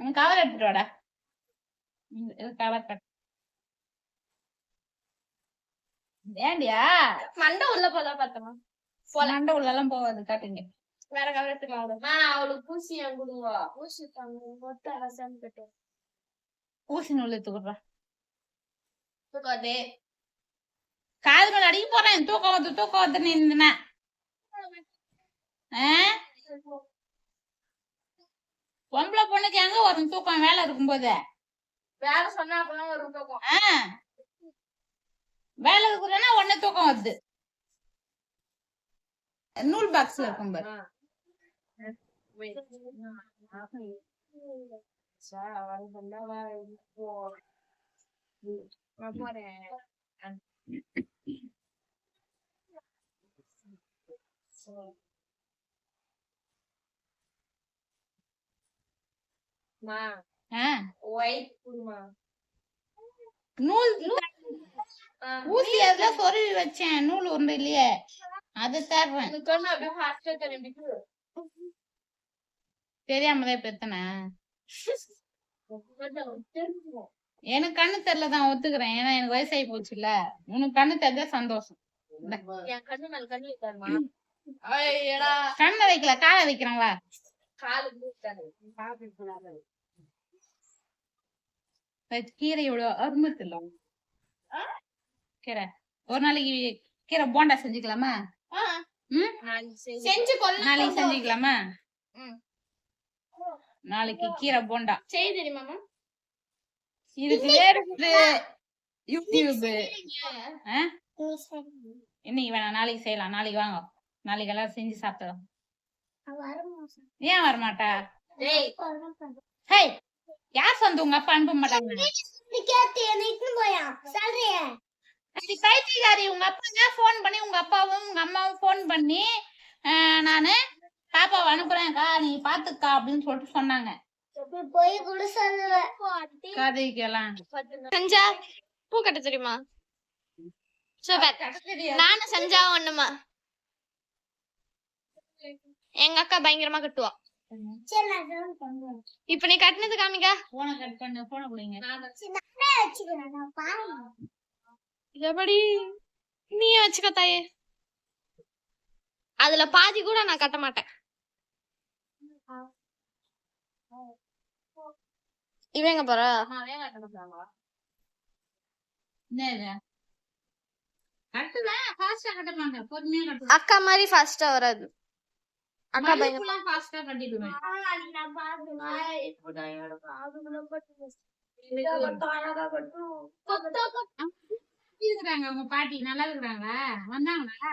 Cover எடுத்துட்டு வாடா. Cover cut. ஏண்டியா மண்டை உள்ள போல பார்த்தமா. மண்டை உள்ளெல்லாம் போகாது காட்டுங்க. வேற கவர் எடுத்துக்கலாம் அவளுக்கு பூசி என் கொடுங்க ஊசி தாங்க மொத்த ரசம் கட்டு ஊசி நூல் எடுத்துக்கிறா தூக்காதே காது மேல அடிக்க போறேன். தூக்கம் வந்து தூக்கம் வந்து நின்றுனா பொம்பளை பொண்ணுக்கு எங்க வரும் தூக்கம் வேலை இருக்கும்போது வேற சொன்னா அப்பதான் ஒரு தூக்கம். வேலை இருக்குதுன்னா உடனே தூக்கம் வருது. நூல் பாக்ஸ்ல இருக்கும் பாரு. போறேன் நூல் ஊசி அதுல சொருவி வச்சேன்? நூல் ஒன்று இல்லையே. அது தர்றேன். தெரியாமதான் பெத்தன எனக்கு கண்ணு தெரியல தான் ஒத்துக்கிறேன். ஏன்னா எனக்கு வயசாகி போச்சுல்ல. உனக்கு கண்ணு தெரிஞ்சா சந்தோஷம். கண்ணு வைக்கல காலை வைக்கிறேன் மூட்டாரு அது கீரை. ஒரு நாளைக்கு கீரை போண்டா செஞ்சுக்கலாமா? ம்? செஞ்சு கொல்ல நாளைக்கு செஞ்சுக்கலாமா? ம். நாளைக்கு கீரை போண்டா. இதுக்கு வேறு யூடியூப். ஆ? இன்னைக்கு வேணாம். நாளைக்கு செய்யலாம். நாளைக்கு வாங்க. நாளைக்கு எல்லாரும் செஞ்சு சாப்பிடலாம் ஏன் வரமாட்டா? ஹே. யார் சொந்த? உங்க அப்பா அனுப்ப மாட்டாங்க. அப்படி பைத்தியக்காரி உங்க அப்பா ஃபோன் பண்ணி உங்க அப்பாவும் உங்க அம்மாவும் ஃபோன் பண்ணி ஆஹ், நானு பாப்பாவை அனுப்புறேன்க்கா நீ பாத்துக்கா அப்படின்னு சொல்லிட்டு சொன்னாங்க. கதைக்கெல்லாம். செஞ்சா பூ கட்ட தெரியுமா? சூப்பர் நானும் செஞ்சா ஒண்ணுமா? எங்க அக்கா பயங்கரமா கட்டுவா. இப்ப நீ கட்டினது காமிக்க போனை கட் பண்ணு போனை கொடுங்க. எப்படி நீ வச்சுக்க தாயே. அதுல பாதி கூட நான் கட்ட மாட்டேன். இவங்க போறா? அக்கா மாதிரி ஃபாஸ்டா வராது. கட்டிடுவேன் இருக்கிறாங்க உங்க பாட்டி நல்லா இருக்கிறாங்களா? வந்தாங்களா?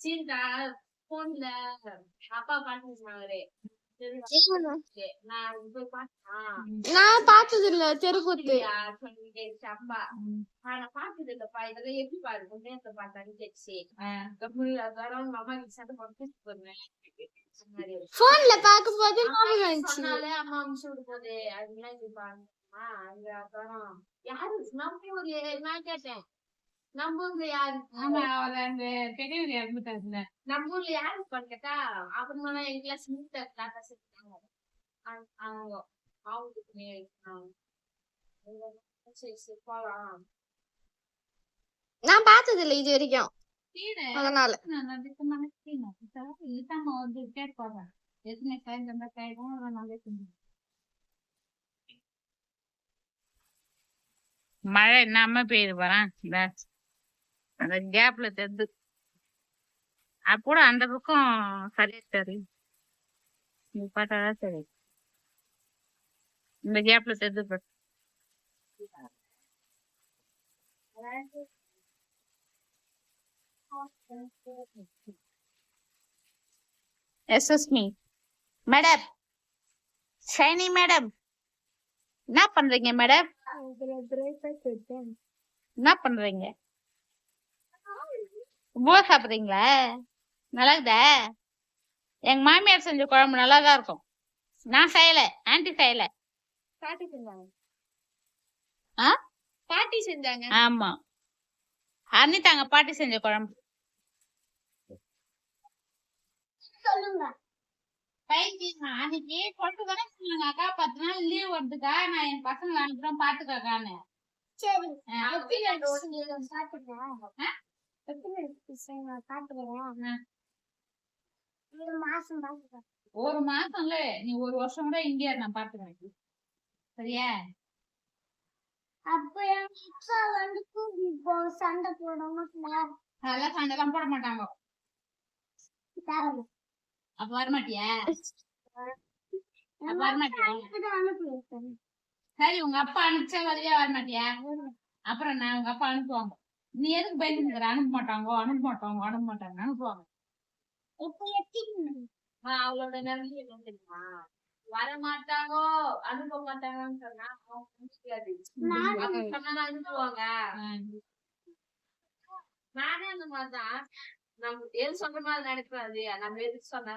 சீதா போன்ல அப்பா பாட்டு நான் நான் பார்த்தது இல்ல தெருக்கூத்து அப்பா ஆனா பார்த்தது இல்லப்பா இதெல்லாம் எப்படி பாருங்க நேரத்தை பார்த்தான்னு கேட்டுச்சு மாமா கிட்ட சண்டை போட்டு போறேன் போன்ல ஞாபகம் வந்துச்சு. சொன்னாலே அம்மா அமுச்சு போதே இது யாரு? நான் கேட்டேன். நம்ம ஊர்ல யாரு? ஆமா அவர் அந்த பெரியவர் இறந்துட்டாருல நம்ம ஊர்ல யாரு இருப்பான்னு கேட்டா அப்புறமா தான் எங்க கிளாஸ் மூத்த தாத்தா செஞ்சாங்க அவங்க அவங்களுக்கு போலாம். நான் பார்த்தது இல்ல இது வரைக்கும். அதனால. மழை இல்லாம பெய்யுது பாறேன். அந்த கேப்ல அந்த பக்கம் சரியா தெரியும். இது பார்த்தாதான் சரி இந்த கேப்ல தெரிது பாரு SS M madam Shiny madam என்ன பண்றீங்க மேடம் என்ன பண்றீங்க? உப்புமா சாப்பிடுறீங்களா? நல்லா இருக்குதா எங்க மாமியார் செஞ்ச குழம்பு நல்லா தான் இருக்கும். நான் செய்யல ஆன்ட்டி செய்யல. பாட்டி செஞ்சாங்க. ஆ? பாட்டி செஞ்சாங்க. ஆமா. அன்னித்தாங்க பாட்டி செஞ்ச குழம்பு. சொல்லுங்க. அன்னைக்கு கொண்டு தானே சொன்னாங்க. அக்கா பத்து நாள் லீவ் வருதுக்கா. நான் என் பசங்களை அனுப்புறேன் பாத்துக்கக்கான்னு. சரி. ஒரு மாசம் மாசம்ல நீ ஒரு வருஷம் கூட இங்கே நான் பாத்துக்கிறேன் சரியா? அப்ப என் அப்பா வந்து கூட்டிட்டு போ சண்டை போட மாட்டேன் அதெல்லாம் சண்டைலாம் போட மாட்டாங்க. அப்ப வரமாட்டியா? சரி உங்க அப்பா அனுப்பிச்சா வரையா வரமாட்டியா? அப்புறம் நான் உங்க அப்பா அனுப்புவாங்க. நீ எதுக்கு பயந்துக்கிற அனுப்ப மாட்டாங்க அனுப்ப மாட்டாங்க அனுப்ப மாட்டாங்க அனுப்புவாங்க. இப்ப அவளோட நிலைமை என்ன தெரியுமா? வர மாட்டாங்கோ அனுப்ப மாட்டாங்கன்னு சொன்னா அவங்க சொன்னா அனுப்புவாங்க. நானே அந்த மாதிரிதான். நம்ம எது சொல்ற மாதிரி நடக்காது. நம்ம எதுக்கு சொன்னா.